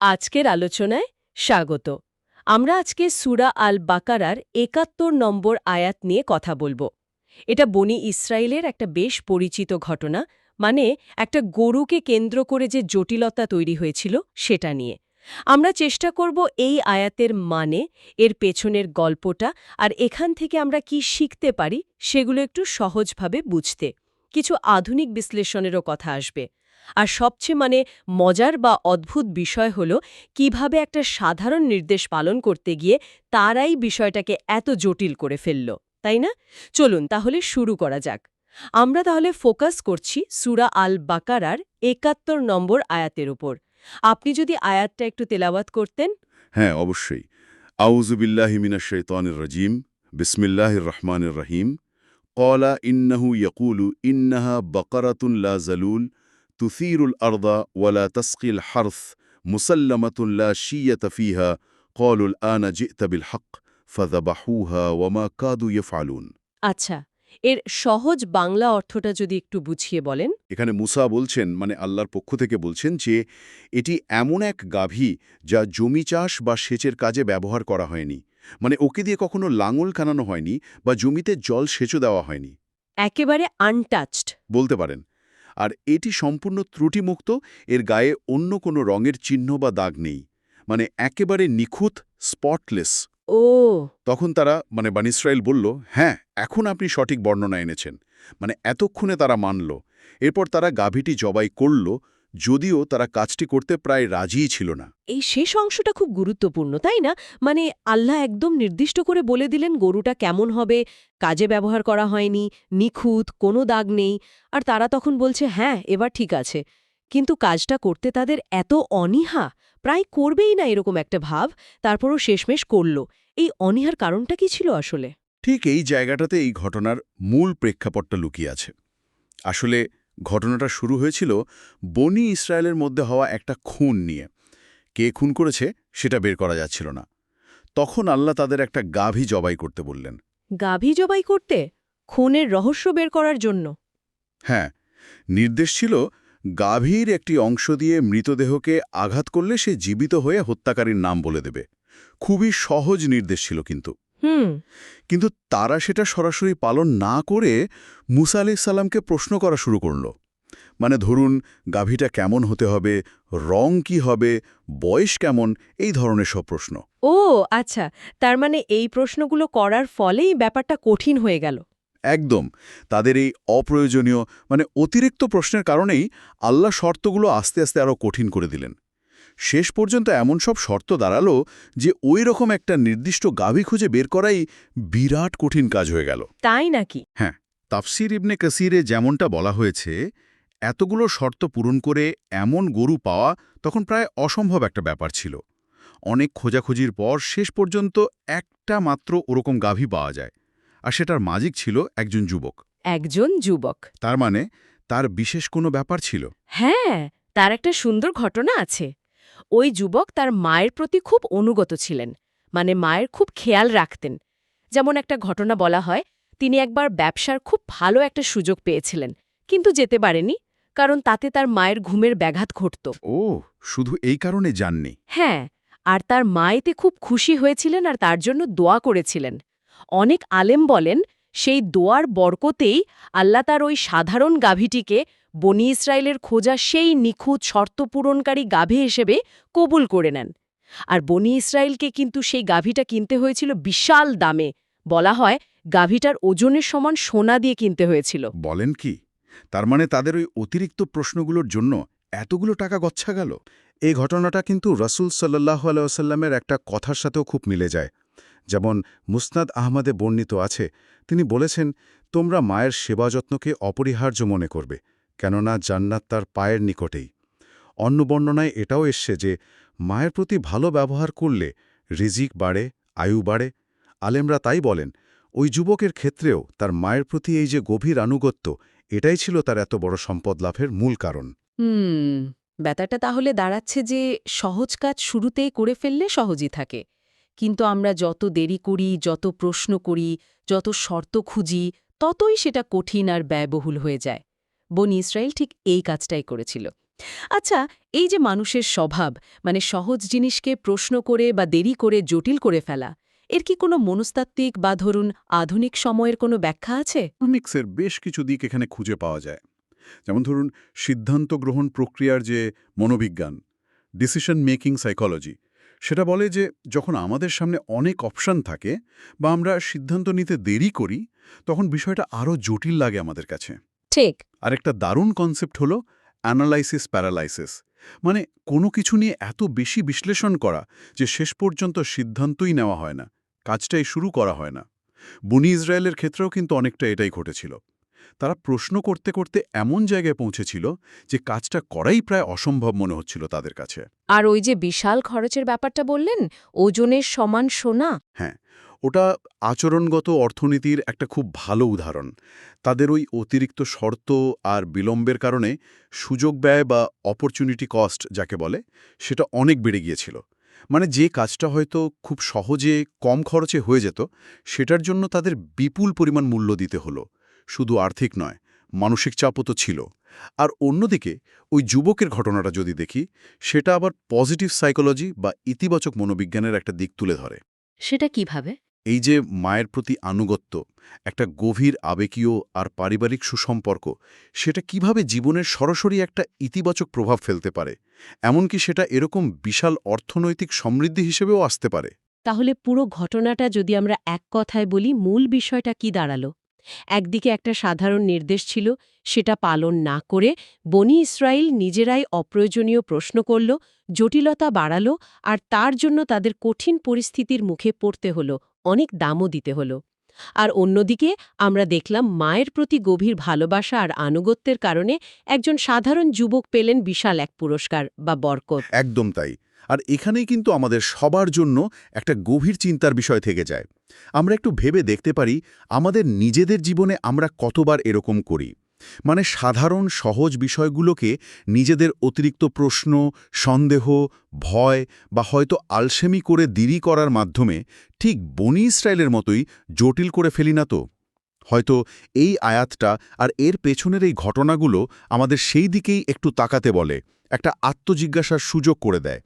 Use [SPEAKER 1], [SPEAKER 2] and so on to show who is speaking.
[SPEAKER 1] আজকের আলোচনায় স্বাগত। আমরা আজকে সুরা আল বাকারার একাত্তর নম্বর আয়াত নিয়ে কথা বলব। এটা বনি ইসরায়েলের একটা বেশ পরিচিত ঘটনা মানে একটা গরুকে কেন্দ্র করে যে জটিলতা তৈরি হয়েছিল সেটা নিয়ে। আমরা চেষ্টা করব এই আয়াতের মানে এর পেছনের গল্পটা, আর এখান থেকে আমরা কি শিখতে পারি সেগুলো একটু সহজভাবে বুঝতে। কিছু আধুনিক বিশ্লেষণেরও কথা আসবে। আর সবচেয়ে মানে মজার বা অদ্ভুত বিষয় হল কীভাবে একটা সাধারণ নির্দেশ পালন করতে গিয়ে তারাই বিষয়টাকে এত জটিল করে ফেলল, তাই না? চলুন তাহলে শুরু করা যাক। আমরা তাহলে ফোকাস করছি সুরা আল বাকারার একাত্তর নম্বর আয়াতের উপর। আপনি যদি আয়াতটা একটু তেলাওয়াত করতেন।
[SPEAKER 2] হ্যাঁ অবশ্যই। আউজুবিল্লাহি মিনাশ শাইতানির রাজিম, বিসমিল্লাহির রহমানির রহিম। ক্বালা ইন্নাহু ইয়াকুলু ইন্নাহা বাকারাতুন জালুল তুসীরুল আরদা ওয়ালা তাসকিল হারথ মুসাল্লামাতুন লা শিয়াতা ফিহা ক্বালুল আনা জি'তা বিল হক ফাযাবাহুহা ওয়ামা কাদু ইয়াফআলুন
[SPEAKER 1] আচ্ছা এর সহজ বাংলা অর্থটা যদি একটু বুঝিয়ে বলেন।
[SPEAKER 2] এখানে মুসা বলছেন মানে আল্লাহর পক্ষ থেকে বলছেন যে এটি এমন এক গাভী যা জমি চাষ বা সেচের কাজে ব্যবহার করা হয়নি। মানে ওকে দিয়ে কখনো লাঙল কানানো হয়নি বা জমিতে জল সেচও দেওয়া হয়নি।
[SPEAKER 1] একেবারে আনটাচড
[SPEAKER 2] বলতে পারেন আর এটি সম্পূর্ণ ত্রুটিমুক্ত এর গায়ে অন্য কোনো রঙের চিহ্ন বা দাগ নেই মানে একেবারে নিখুঁত স্পটলেস
[SPEAKER 1] ও।
[SPEAKER 2] তখন তারা মানে বান ইসরায়েল বলল হ্যাঁ এখন আপনি সঠিক বর্ণনা এনেছেন। মানে এতক্ষণে তারা মানল। এরপর তারা গাভীটি জবাই করল যদিও তারা কাজটি করতে প্রায় রাজিই ছিল না।
[SPEAKER 1] এই শেষ অংশটা খুব গুরুত্বপূর্ণ তাই না? মানে আল্লাহ একদম নির্দিষ্ট করে বলে দিলেন গরুটা কেমন হবে কাজে ব্যবহার করা হয়নি নিখুঁত কোনো দাগ নেই। আর তারা তখন বলছে হ্যাঁ এবার ঠিক আছে। কিন্তু কাজটা করতে তাদের এত অনীহা প্রায় করবেই না এরকম একটা ভাব তারপরও শেষমেশ করল। এই অনীহার কারণটা কি ছিল আসলে?
[SPEAKER 2] ঠিক এই জায়গাটাতে এই ঘটনার মূল প্রেক্ষাপটটা লুকিয়ে আছে। আসলে ঘটনাটা শুরু হয়েছিল বনি ইসরায়েলের মধ্যে হওয়া একটা খুন নিয়ে। কে খুন করেছে সেটা বের করা যাচ্ছিল না। তখন আল্লাহ তাদের একটা গাভী জবাই করতে বললেন।
[SPEAKER 1] গাভী জবাই করতে? খুনের রহস্য বের করার জন্য।
[SPEAKER 2] হ্যাঁ নির্দেশ ছিল গাভীর একটি অংশ দিয়ে মৃতদেহকে আঘাত করলে সে জীবিত হয়ে হত্যাকারীর নাম বলে দেবে। খুবই সহজ নির্দেশ ছিল কিন্তু।
[SPEAKER 1] হুম।
[SPEAKER 2] কিন্তু তারা সেটা সরাসরি পালন না করে মুসা আলি সাল্লামকে প্রশ্ন করা শুরু করল। মানে ধরুন গাভীটা কেমন হতে হবে রং কি হবে বয়স কেমন এই ধরনের সব প্রশ্ন।
[SPEAKER 1] ও আচ্ছা তার মানে এই প্রশ্নগুলো করার ফলেই ব্যাপারটা কঠিন হয়ে গেল।
[SPEAKER 2] একদম তাদের এই অপ্রয়োজনীয় মানে অতিরিক্ত প্রশ্নের কারণেই আল্লাহ শর্তগুলো আস্তে আস্তে আরও কঠিন করে দিলেন। শেষ পর্যন্ত এমন সব শর্ত দাঁড়াল যে ওই রকম একটা নির্দিষ্ট গাভী খুঁজে বের করাই বিরাট কঠিন কাজ হয়ে গেল।
[SPEAKER 1] তাই নাকি?
[SPEAKER 2] হ্যাঁ তাফসির ইবনে কাসিরে যেমনটা বলা হয়েছে এতগুলো শর্ত পূরণ করে এমন গরু পাওয়া তখন প্রায় অসম্ভব একটা ব্যাপার ছিল। অনেক খোঁজাখুঁজির পর শেষ পর্যন্ত একটা মাত্র ওরকম গাভী পাওয়া যায় আর সেটার মাজিক ছিল একজন যুবক।
[SPEAKER 1] একজন যুবক।
[SPEAKER 2] তার মানে তার বিশেষ কোনো ব্যাপার ছিল?
[SPEAKER 1] হ্যাঁ তার একটা সুন্দর ঘটনা আছে। ওই যুবক তার মায়ের প্রতি খুব অনুগত ছিলেন মানে মায়ের খুব খেয়াল রাখতেন। যেমন একটা ঘটনা বলা হয় তিনি একবার ব্যবসার খুব ভালো একটা সুযোগ পেয়েছিলেন কিন্তু যেতে পারেনি কারণ তাতে তার মায়ের ঘুমের ব্যাঘাত ঘটত।
[SPEAKER 2] ও শুধু এই কারণে জাননি
[SPEAKER 1] হ্যাঁ আর তার মা এতে খুব খুশি হয়েছিলেন আর তার জন্য দোয়া করেছিলেন। অনেক আলেম বলেন সেই দোয়ার বরকতেই আল্লাহ তার ওই সাধারণ গাভীটিকে বনি ইসরায়েলের খোঁজা সেই নিখুঁত শর্তপূরণকারী গাভী হিসেবে কবুল করে নেন। আর বনি ইসরায়েলকে কিন্তু সেই গাভীটা কিনতে হয়েছিল বিশাল দামে। বলা হয়, গাভীটার ওজনের সমান সোনা দিয়ে কিনতে হয়েছিল।
[SPEAKER 2] বলেন কি? তার মানে তাদের ওই অতিরিক্ত প্রশ্নগুলোর জন্য এতগুলো টাকা গচ্ছা গেল? এই ঘটনাটা কিন্তু রসুল সাল্লাহ আলাইসাল্লামের একটা কথার সাথেও খুব মিলে যায়। যেমন মুসনাদ আহমদে বর্ণিত আছে, তিনি বলেছেন, তোমরা মায়ের সেবা যত্নকে অপরিহার্য মনে করবে। কেননা জান্নাত তার পায়ের নিকটেই। অন্য বর্ণনায় এটাও এসছে যে, মায়ের প্রতি ভালো ব্যবহার করলে রিজিক বাড়ে, আয়ু বাড়ে। আলেমরা তাই বলেন, ওই যুবকের ক্ষেত্রেও তার মায়ের প্রতি এই যে গভীর আনুগত্য, এটাই ছিল তার এত বড় সম্পদ লাভের মূল কারণ।
[SPEAKER 1] হুম, ব্যাপারটা তাহলে দাঁড়াচ্ছে যে, সহজ কাজ শুরুতেই করে ফেললে সহজই থাকে। কিন্তু আমরা যত দেরি করি, যত প্রশ্ন করি, যত শর্ত খুঁজি, ততই সেটা কঠিন আর ব্যয়বহুল হয়ে যায়। বন ইসরায়েল ঠিক এই কাজটাই করেছিল। আচ্ছা এই যে মানুষের স্বভাব মানে সহজ জিনিসকে প্রশ্ন করে বা দেরি করে জটিল করে ফেলা, এর কি কোনো মনস্তাত্ত্বিক বা ধরুন আধুনিক সময়ের কোনো ব্যাখ্যা আছে?
[SPEAKER 2] ইকোনমিক্সের বেশ কিছু দিক এখানে খুঁজে পাওয়া যায়। যেমন ধরুন সিদ্ধান্ত গ্রহণ প্রক্রিয়ার যে মনোবিজ্ঞান ডিসিশন মেকিং সাইকোলজি সেটা বলে যে যখন আমাদের সামনে অনেক অপশান থাকে বা আমরা সিদ্ধান্ত নিতে দেরি করি, তখন বিষয়টা আরও জটিল লাগে আমাদের কাছে।
[SPEAKER 1] ঠিক।
[SPEAKER 2] আরেকটা দারুণ কনসেপ্ট হলো অ্যানালাইসিস প্যারালাইসিস মানে কোনো কিছু নিয়ে এত বেশি বিশ্লেষণ করা যে শেষ পর্যন্ত সিদ্ধান্তই নেওয়া হয় না কাজটাই শুরু করা হয় না। বনি ইসরায়েলের ক্ষেত্রেও কিন্তু অনেকটা এটাই ঘটেছিল। তারা প্রশ্ন করতে করতে এমন জায়গায় পৌঁছেছিল যে কাজটা করাই প্রায় অসম্ভব মনে হচ্ছিল তাদের কাছে।
[SPEAKER 1] আর ওই যে বিশাল খরচের ব্যাপারটা বললেন ওজনের সমান সোনা?
[SPEAKER 2] হ্যাঁ ওটা আচরণগত অর্থনীতির একটা খুব ভালো উদাহরণ। তাদের ওই অতিরিক্ত শর্ত আর বিলম্বের কারণে সুযোগ ব্যয় বা অপরচুনিটি কস্ট যাকে বলে, সেটা অনেক বেড়ে গিয়েছিল। মানে যে কাজটা হয়তো খুব সহজে কম খরচে হয়ে যেত, সেটার জন্য তাদের বিপুল পরিমাণ মূল্য দিতে হলো। শুধু আর্থিক নয়, মানসিক চাপও তো ছিল। আর অন্যদিকে, ওই যুবকের ঘটনাটা যদি দেখি, সেটা আবার পজিটিভ সাইকোলজি বা ইতিবাচক মনোবিজ্ঞানের একটা দিক তুলে ধরে।
[SPEAKER 1] সেটা কীভাবে?
[SPEAKER 2] এই যে মায়ের প্রতি আনুগত্য, একটা গভীর আবেগীয় আর পারিবারিক সুসম্পর্ক, সেটা কীভাবে জীবনের সরাসরি একটা ইতিবাচক প্রভাব ফেলতে পারে? এমনকি সেটা এরকম বিশাল অর্থনৈতিক সমৃদ্ধি হিসেবেও আসতে পারে।
[SPEAKER 1] তাহলে পুরো ঘটনাটা যদি আমরা এক কথায় বলি, মূল বিষয়টা কি দাঁড়াল? একদিকে একটা সাধারণ নির্দেশ ছিল, সেটা পালন না করে বনি ইসরায়েল নিজেরাই অপ্রয়োজনীয় প্রশ্ন করল, জটিলতা বাড়াল আর তার জন্য তাদের কঠিন পরিস্থিতির মুখে পড়তে হলো, অনেক দামও দিতে হলো। আর অন্যদিকে আমরা দেখলাম মায়ের প্রতি গভীর ভালোবাসা আর আনুগত্যের কারণে একজন সাধারণ যুবক পেলেন বিশাল এক পুরস্কার বা বরকত।
[SPEAKER 2] একদম তাই। আর এখানেই কিন্তু আমাদের সবার জন্য একটা গভীর চিন্তার বিষয় থেকে যায়। আমরা একটু ভেবে দেখতে পারি, আমাদের নিজেদের জীবনে আমরা কতবার এরকম করি। মানে সাধারণ, সহজ বিষয়গুলোকে নিজেদের অতিরিক্ত প্রশ্ন, সন্দেহ, ভয় বা হয়তো আলসেমি করে দিরি করার মাধ্যমে ঠিক বনি ইসরায়েলের মতোই জটিল করে ফেলি না তো? হয়তো এই আয়াতটা আর এর পেছনের এই ঘটনাগুলো আমাদের সেই দিকেই একটু তাকাতে বলে, একটা আত্মজিজ্ঞাসার সুযোগ করে দেয়।